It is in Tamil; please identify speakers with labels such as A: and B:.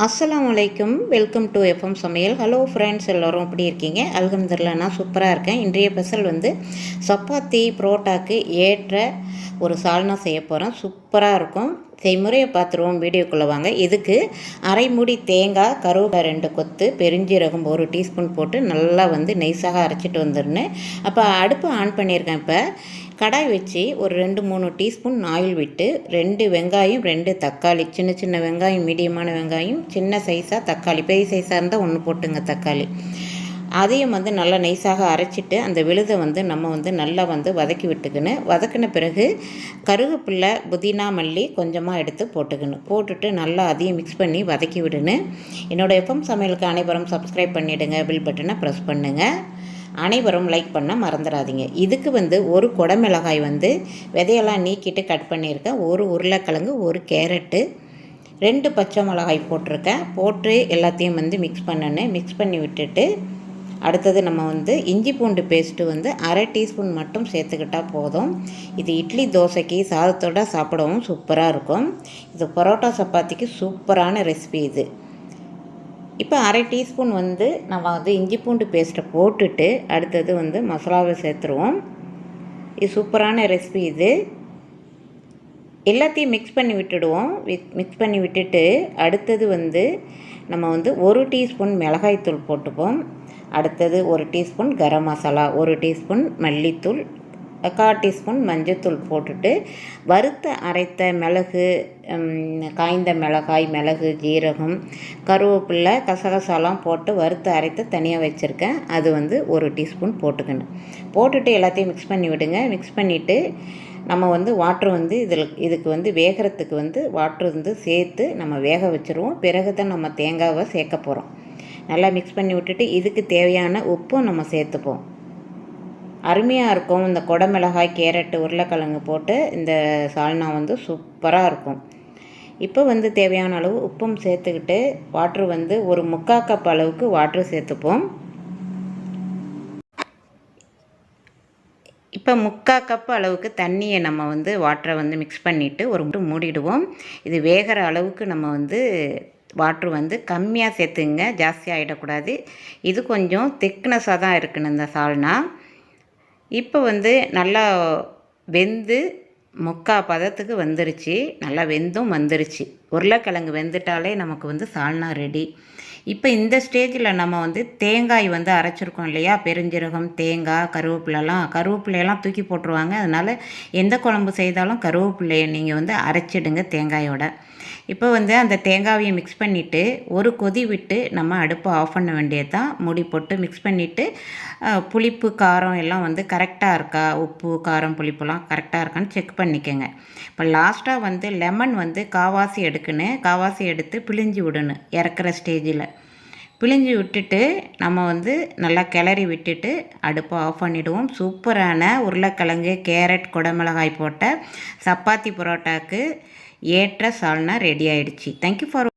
A: அஸ்லாம் அலைக்கும். வெல்கம் டு எஃப்எம் சமையல். ஹலோ ஃப்ரெண்ட்ஸ் எல்லோரும் எப்படி இருக்கீங்க? அல்ஹம்துலில்லாஹ் நான் சூப்பராக இருக்கேன். இன்றைய ஸ்பெஷல் வந்து சப்பாத்தி புரோட்டாக்கு ஏற்ற ஒரு சால்னா செய்ய போகிறேன் சூப்பராக இருக்கும். செய்முறையை பார்த்துருவோம் வீடியோக்குள்ளே வாங்க. இதுக்கு அரை மூடி தேங்காய் கருவேப்பிலை ரெண்டு கொத்து பெருஞ்சீரகம் ஒரு டீஸ்பூன் போட்டு நல்லா வந்து நெய்ஸாக அரைச்சிட்டு வந்துருந்தேன் அப்போ அடுப்பு ஆன் பண்ணியிருக்கேன். இப்போ கடாய் வச்சு ஒரு ரெண்டு மூணு டீஸ்பூன் ஆயில் விட்டு ரெண்டு வெங்காயம் ரெண்டு தக்காளி சின்ன சின்ன வெங்காயம் மீடியமான வெங்காயம் சின்ன சைஸாக தக்காளி பெரிய சைஸாக இருந்தால் ஒன்று போட்டுங்க தக்காளி. அதையும் வந்து நல்லா நைஸாக அரைச்சிட்டு அந்த விழுதை வந்து நம்ம வந்து நல்லா வந்து வதக்கி விட்டுக்கணும். வதக்கின பிறகு கருவேப்பில்லை புதினா மல்லி கொஞ்சமாக எடுத்து போட்டுக்கணும். போட்டுட்டு நல்லா அதையும் மிக்ஸ் பண்ணி வதக்கி விடணும். என்னோடய எஃப்எம் சமையலுக்கு அனைவரும் சப்ஸ்கிரைப் பண்ணிவிடுங்க பில் பட்டனை ப்ரெஸ் பண்ணுங்கள் அனைவரும் லைக் பண்ண மறந்துடாதீங்க. இதுக்கு வந்து ஒரு குடமிளகாய் வந்து விதையெல்லாம் நீக்கிட்டு கட் பண்ணியிருக்கேன். ஒரு உருளைக்கிழங்கு ஒரு கேரட்டு ரெண்டு பச்சை மிளகாய் போட்டிருக்கேன். போட்டு எல்லாத்தையும் வந்து மிக்ஸ் பண்ணணும். மிக்ஸ் பண்ணி விட்டுட்டு அடுத்தது நம்ம வந்து இஞ்சி பூண்டு பேஸ்ட்டு வந்து அரை டீஸ்பூன் மட்டும் சேர்த்துக்கிட்டால் போதும். இது இட்லி தோசைக்கு சாதத்தோடு சாப்பிடவும் சூப்பராக இருக்கும். இது பரோட்டா சப்பாத்திக்கு சூப்பரான ரெசிபி இது. இப்போ அரை டீஸ்பூன் வந்து நம்ம வந்து இஞ்சி பூண்டு பேஸ்ட்டை போட்டுட்டு அடுத்தது வந்து மசாலாவை சேர்த்துருவோம். இது சூப்பரான ரெசிபி இது. எல்லாத்தையும் மிக்ஸ் பண்ணி விட்டுடுவோம். மிக்ஸ் பண்ணி விட்டுட்டு அடுத்தது வந்து நம்ம வந்து ஒரு டீஸ்பூன் மிளகாய்த்தூள் போட்டுப்போம். அடுத்தது ஒரு டீஸ்பூன் கரம் மசாலா ஒரு டீஸ்பூன் மல்லித்தூள் கால் டீஸ்பூன் மஞ்சத்தூள் போட்டுட்டு வறுத்த அரைத்த மிளகு காய்ந்த மிளகாய் மிளகு ஜீரகம் கருவேப்பில்லை கசகசாலாம் போட்டு வறுத்து அரைத்து தனியாக வச்சுருக்கேன். அது வந்து ஒரு டீஸ்பூன் போட்டுக்கணும். போட்டுட்டு எல்லாத்தையும் மிக்ஸ் பண்ணி விடுங்க. மிக்ஸ் பண்ணிவிட்டு நம்ம வந்து வாட்ரு வந்து இதில் இதுக்கு வந்து வேகிறதுக்கு வந்து வாட்ரு வந்து சேர்த்து நம்ம வேக வச்சுருவோம். பிறகு தான் நம்ம தேங்காவை சேர்க்க போகிறோம் நல்லா மிக்ஸ் பண்ணி விட்டுட்டு இதுக்கு தேவையான உப்பும் நம்ம சேர்த்துப்போம். அருமையாக இருக்கும். இந்த குடமிளகாய் கேரட்டு உருளைக்கிழங்கு போட்டு இந்த சால்னா வந்து சூப்பராக இருக்கும். இப்போ வந்து தேவையான அளவு உப்பும் சேர்த்துக்கிட்டு வாட்ரு வந்து ஒரு முக்கா கப் அளவுக்கு வாட்ரு சேர்த்துப்போம். இப்போ முக்கா கப் அளவுக்கு தண்ணியை நம்ம வந்து வாட்டரை வந்து மிக்ஸ் பண்ணிவிட்டு ஒரு மூடிடுவோம். இது வேகிற அளவுக்கு நம்ம வந்து வாட்ரு வந்து கம்மியாக சேர்த்துங்க ஜாஸ்தியாக ஆகிடக்கூடாது இது கொஞ்சம் திக்னஸாக தான் இருக்குன்னு இந்த சால்னா. இப்போ வந்து நல்லா வெந்து முக்கா பதத்துக்கு வந்துருச்சு. நல்லா வெந்தும் வந்துருச்சு. உருளைக்கிழங்கு வெந்துட்டாலே நமக்கு வந்து சால்னா ரெடி இப்போ இந்த ஸ்டேஜில் நம்ம வந்து தேங்காய் வந்து அரைச்சிருக்கோம் இல்லையா? பெருஞ்சீரகம் தேங்காய் கருவேப்பிலெல்லாம் கருவேப்பிலையெல்லாம் தூக்கி போட்டுருவாங்க. அதனால் எந்த குழம்பு செய்தாலும் கருவேப்பிலையை நீங்கள் வந்து அரைச்சிடுங்க தேங்காயோட. இப்போ வந்து அந்த தேங்காயை மிக்ஸ் பண்ணிவிட்டு ஒரு கொதி விட்டு நம்ம அடுப்பை ஆஃப் பண்ண வேண்டியது தான் மூடி போட்டு மிக்ஸ் பண்ணிவிட்டு புளிப்பு காரம் எல்லாம் வந்து கரெக்டாக இருக்கா? உப்பு காரம் புளிப்புலாம் கரெக்டாக இருக்கான்னு செக் பண்ணிக்கோங்க. இப்போ லாஸ்ட்டாக வந்து லெமன் வந்து காவாசி எடுக்கணும் காவாசி எடுத்து பிழிஞ்சு விடணும். இறக்குற ஸ்டேஜில் பிழிஞ்சு விட்டுட்டு நம்ம வந்து நல்லா கிளறி விட்டுட்டு அடுப்பை ஆஃப் பண்ணிவிடுவோம் சூப்பரான உருளைக்கிழங்கு கேரட் குடமிளகாய் போட்ட சப்பாத்தி புரோட்டாக்கு ஏற்ற சால்னா ரெடி ஆகிடுச்சு தேங்க்யூ ஃபார்